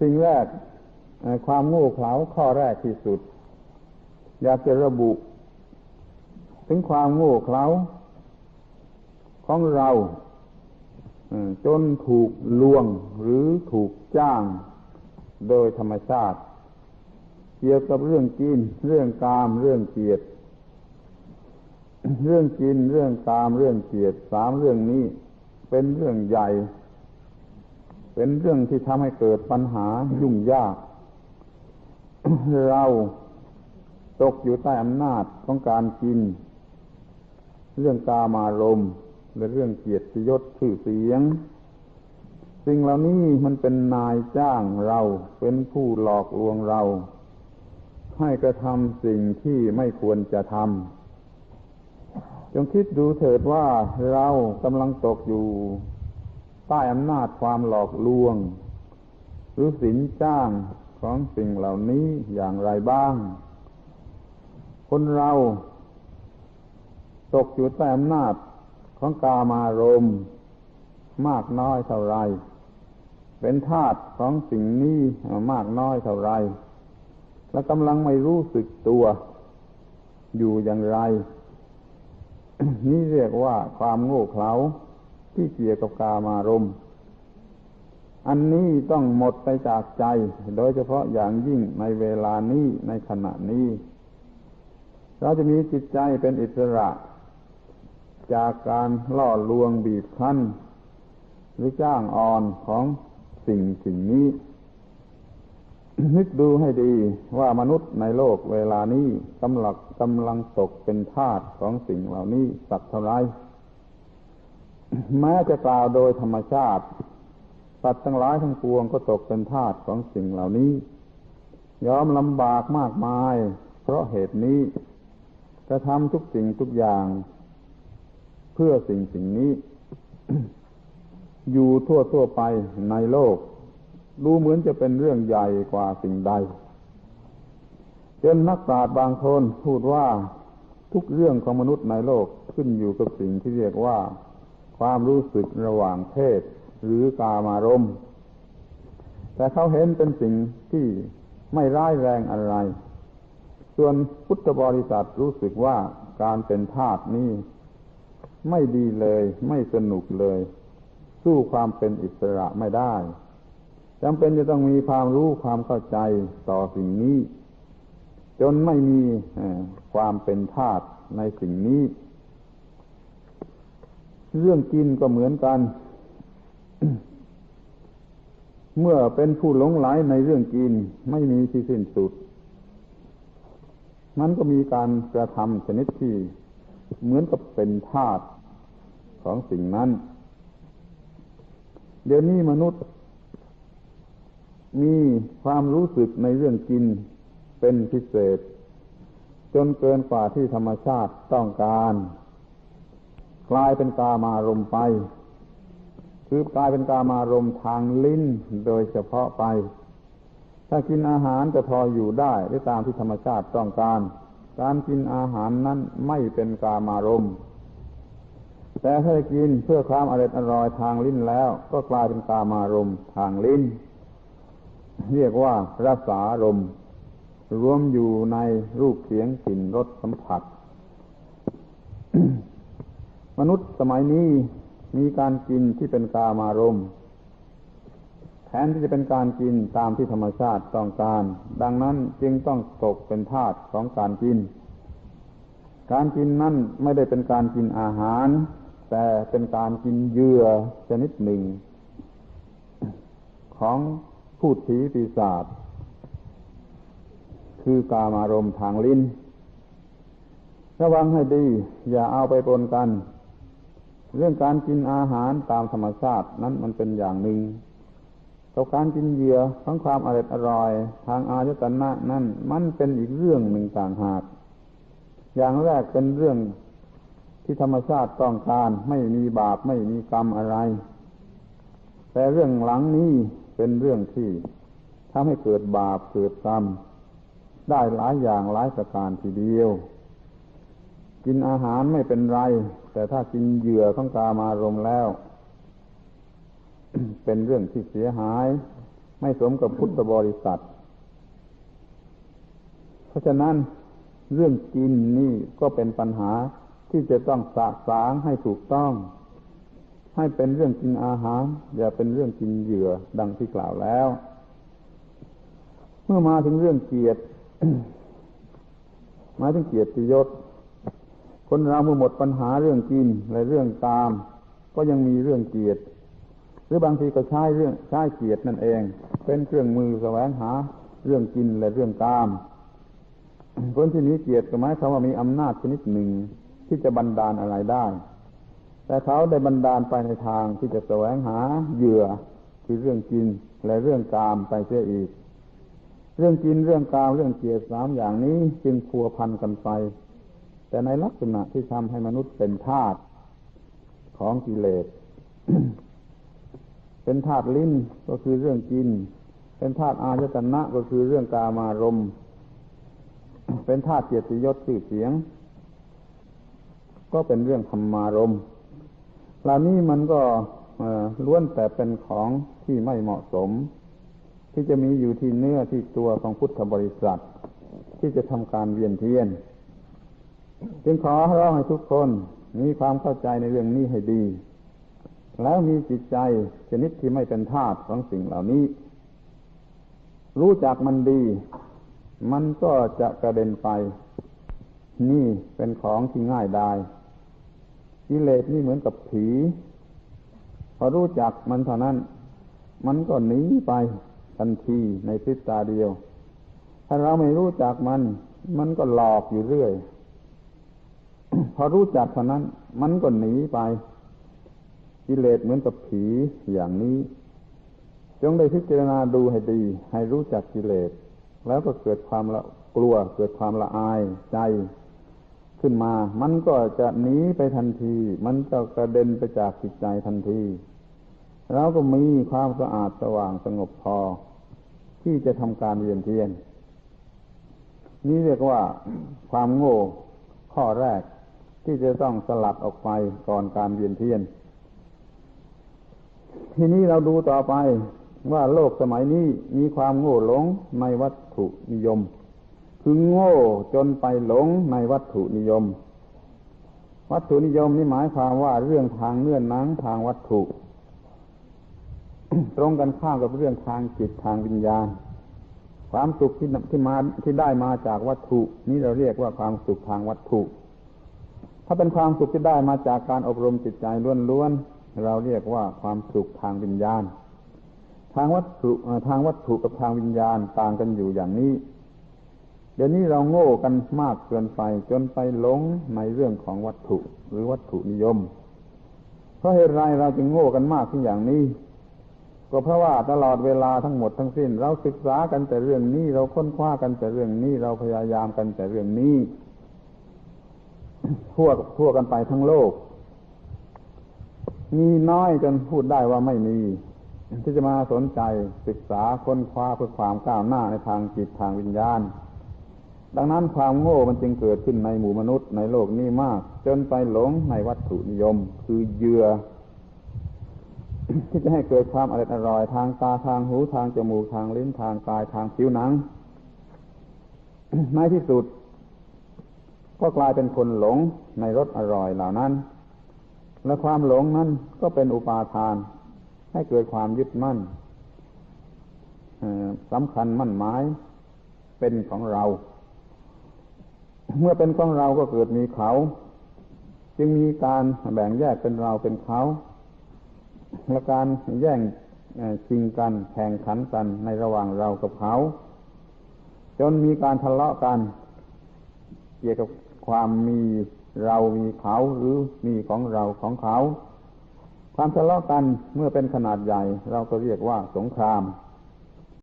สิ่งแรกความโง่เขลาข้อแรกที่สุด อยากจะระบุ ถึงความโง่เขลาของเราจนถูกลวงหรือถูกจ้าง โดยธรรมชาติ เกี่ยวกับเรื่องกิน เรื่องกาม เรื่องเกียรติเรื่องกิน เรื่องกาม เรื่องเกียรติสามเรื่องนี้ เป็นเรื่องใหญ่ เป็นเรื่องที่ทำให้เกิดปัญหายุ่งยาก เราตกอยู่ใต้อำนาจของการกิน เรื่องกามารมณ์และเรื่องเกียรติยศชื่อเสียง สิ่งเหล่านี้มันเป็นนายจ้างเราเป็นผู้หลอกลวงเรา ให้กระทำสิ่งที่ไม่ควรจะทำจงคิดดูเถิดว่าเรากำลังตกอยู่ ใต้อำนาจความหลอกลวง หรือสินจ้างของสิ่งเหล่านี้อย่างไรบ้าง คนเราตกอยู่ใต้อำนาจของกามารมณ์มากน้อยเท่าไร เป็นธาตุของสิ่งนี้มากน้อยเท่าไร และกำลังไม่รู้สึกตัวอยู่อย่างไร นี่เรียกว่าความโง่เขลา ที่เกี่ยวกับกามารมณ์ อันนี้ต้องหมดไปจากใจ โดยเฉพาะอย่างยิ่งในเวลานี้ในขณะนี้ เราจะมีจิตใจเป็นอิสระ จากการล่อลวงบีบคั้น หรือจ้างอ่อนของสิ่งสิ่งนี้ นึกดูให้ดีว่ามนุษย์ในโลกเวลานี้กำลังกำลังตกเป็นทาสของสิ่งเหล่านี้สักเท่าไร แม้จะกล่าวโดยธรรมชาติสัตว์ทั้งหลายทั้งปวงก็ตกเป็นทาสของสิ่งเหล่านี้ ยอมลำบากมากมาย เพราะเหตุนี้กระทำทุกสิ่งทุกอย่าง เพื่อสิ่งสิ่งนี้ อยู่ทั่วทั่วไปในโลก ดูเหมือนจะเป็นเรื่องใหญ่กว่าสิ่งใด จนนักปราชญ์บางคนพูดว่าทุกเรื่องของมนุษย์ในโลกขึ้นอยู่กับสิ่งที่เรียกว่า ความรู้สึกระหว่างเพศ หรือกามารมณ์แต่เขาเห็นเป็นสิ่งที่ไม่ร้ายแรงอะไร ส่วนพุทธบริษัทรู้สึกว่าการเป็นทาสนี้ไม่ดีเลย ไม่สนุกเลย สู้ความเป็นอิสระไม่ได้จำเป็นจะต้องมีความรู้ความเข้าใจต่อสิ่งนี้ จนไม่มีความเป็นทาสในสิ่งนี้ เรื่องกินก็เหมือนกัน เมื่อเป็นผู้หลงไหลในเรื่องกินไม่มีที่สิ้นสุด มันก็มีการกระทำชนิดที่เหมือนกับเป็นธาตุของสิ่งนั้น เดี๋ยวนี้มนุษย์ มีความรู้สึกในเรื่องกินเป็นพิเศษ จนเกินกว่าที่ธรรมชาติต้องการ กลายเป็นกามารมไป คือกลายเป็นกามารมทางลิ้นโดยเฉพาะไป ถ้ากินอาหารจะพออยู่ได้ได้ตามที่ธรรมชาติต้องการ การกินอาหารนั้นไม่เป็นกามารมณ์แต่ถ้ากินเพื่อความอร่อยอร่อยทางลิ้นแล้ว ก็กลายเป็นกามารมณ์ทางลิ้น เรียกว่ารักษารมรวมอยู่ในรูปเสียงกลิ่นรสสัมผัส มนุษย์สมัยนี้มีการกินที่เป็นกามารมณ์แทนที่จะเป็นการกินตามที่ธรรมชาติต้องการ ดังนั้นจึงต้องตกเป็นทาสของการกิน การกินนั่นไม่ได้เป็นการกินอาหาร แต่เป็นการกินเยื่อชนิดหนึ่ง ของพูดผีปีศาจคือกามารมณ์ทางลิ้นระวังให้ดี อย่าเอาไปปนกัน เรื่องการกินอาหารตามธรรมชาตินั้นมันเป็นอย่างหนึ่งกับการกินเหยื่อของความอร่อยอร่อย ทางอายตนะนั่นมันเป็นอีกเรื่องหนึ่งต่างหาก อย่างแรกเป็นเรื่องที่ธรรมชาติต้องการไม่มีบาปไม่มีกรรมอะไร แต่เรื่องหลังนี้เป็นเรื่องที่ทำให้เกิดบาปเกิดกรรม ได้หลายอย่างหลายประการทีเดียว กินอาหารไม่เป็นไร แต่ถ้ากินเหยื่อของกามารมแล้ว เป็นเรื่องที่เสียหาย ไม่สมกับพุทธบริษัท เพราะฉะนั้นเรื่องกินนี่ก็เป็นปัญหาที่จะต้องสะสางให้ถูกต้อง ให้เป็นเรื่องกินอาหาร อย่าเป็นเรื่องกินเหยื่อดังที่กล่าวแล้ว เมื่อมาถึงเรื่องเกียรติมาถึงเกียรติยศ คนเราเมื่อหมดปัญหาเรื่องกินและเรื่องตาม ก็ยังมีเรื่องเกียรติหรือบางทีก็ใช้เรื่องใช้เกียรตินั่นเอง เป็นเครื่องมือแสวงหาเรื่องกินและเรื่องตาม คนที่นี้เกียรติก็หมายความว่ามีอำนาจชนิดหนึ่งที่จะบันดาลอะไรได้ แต่เขาได้บันดาลไปในทางที่จะแสวงหาเหยื่อคือเรื่องกินและเรื่องกามไปเสียอีก เรื่องกินเรื่องกามเรื่องเกียรติสามอย่างนี้จึงพัวพันกันไป แต่ในลักษณะที่ทำให้มนุษย์เป็นทาสของกิเลส เป็นธาตุลิ้นก็คือเรื่องกิน เป็นธาตุอาจตนะก็คือเรื่องกามารม เป็นธาตุเกียรติยศชื่อเสียง ก็เป็นเรื่องธรรมารมเหล่านี้มันก็ล้วนแต่เป็นของที่ไม่เหมาะสม ที่จะมีอยู่ที่เนื้อที่ตัวของพุทธบริษัท ที่จะทำการเวียนเทียน จึงขอร้องให้ทุกคนมีความเข้าใจในเรื่องนี้ให้ดี แล้วมีจิตใจชนิดที่ไม่เป็นทาสของสิ่งเหล่านี้ รู้จักมันดี มันก็จะกระเด็นไป นี่เป็นของที่ง่ายได้กิเลสนี่เหมือนกับผี พอรู้จักมันเท่านั้น มันก็หนีไปทันทีในพริบตาเดียว ถ้าเราไม่รู้จักมัน มันก็หลอกอยู่เรื่อย พอรู้จักเท่านั้น มันก็หนีไป กิเลสเหมือนกับผีอย่างนี้ จงได้พิจารณาดูให้ดี ให้รู้จักกิเลส แล้วก็เกิดความละกลัว เกิดความละอายใจขึ้นมา มันก็จะหนีไปทันที มันจะกระเด็นไปจากจิตใจทันทีเราก็มีความสะอาดสว่างสงบพอ ที่จะทำการเวียนเทียน นี่เรียกว่าความโง่ข้อแรก ที่จะต้องสลัดออกไปก่อนการเวียนเทียน ทีนี้เราดูต่อไปว่าโลกสมัยนี้มีความโง่หลงในวัตถุนิยม คือโง่จนไปหลงในวัตถุนิยม วัตถุนิยมนี่หมายความว่าเรื่องทางเนื่อนนังทางวัตถุ ตรงกันข้ามกับเรื่องทางจิตทางวิญญาณ ความสุขที่ที่มาที่ได้มาจากวัตถุ นี้เราเรียกว่าความสุขทางวัตถุ ถ้าเป็นความสุขที่ได้มาจากการอบรมจิตใจล้วนๆเราเรียกว่าความสุขทางวิญญาณ ทางวัตถุทางวัตถุกับทางวิญญาณต่างกันอยู่อย่างนี้ เดี๋ยวนี้เราโง่กันมากเกินไปจนไปหลงในเรื่องของวัตถุหรือวัตถุนิยม เพราะเหตุไรเราจึงโง่กันมากที่อย่างนี้ก็เพราะว่าตลอดเวลาทั้งหมดทั้งสิ้น เราศึกษากันแต่เรื่องนี้เราค้นคว้ากันแต่เรื่องนี้เราพยายามกันแต่เรื่องนี้ ทั่วทั่วกันไปทั้งโลก มีน้อยจนพูดได้ว่าไม่มี ที่จะมาสนใจศึกษาค้นคว้าเพื่อความก้าวหน้าในทางจิตทางวิญญาณ ดังนั้นความโง่มันจึงเกิดขึ้นในหมู่มนุษย์ในโลกนี้มาก จนไปหลงในวัตถุนิยม คือเยื่อที่จะให้เกิดความอร่อยอร่อยทางตาทางหูทางจมูกทางลิ้นทางกายทางผิวหนังในที่สุด ก็กลายเป็นคนหลงในรสอร่อยเหล่านั้น และความหลงนั้นก็เป็นอุปาทาน ให้เกิดความยึดมั่นสำคัญมั่นหมายเป็นของเรา เมื่อเป็นของเราก็เกิดมีเขา จึงมีการแบ่งแยกเป็นเราเป็นเขาและการแย่งชิงกันแข่งขันกันในระหว่างเรากับเขา จนมีการทะเลาะกัน เกี่ยวกับ ความมีเรามีเขาหรือมีของเราของเขา ความทะเลาะกันเมื่อเป็นขนาดใหญ่ เราก็เรียกว่าสงคราม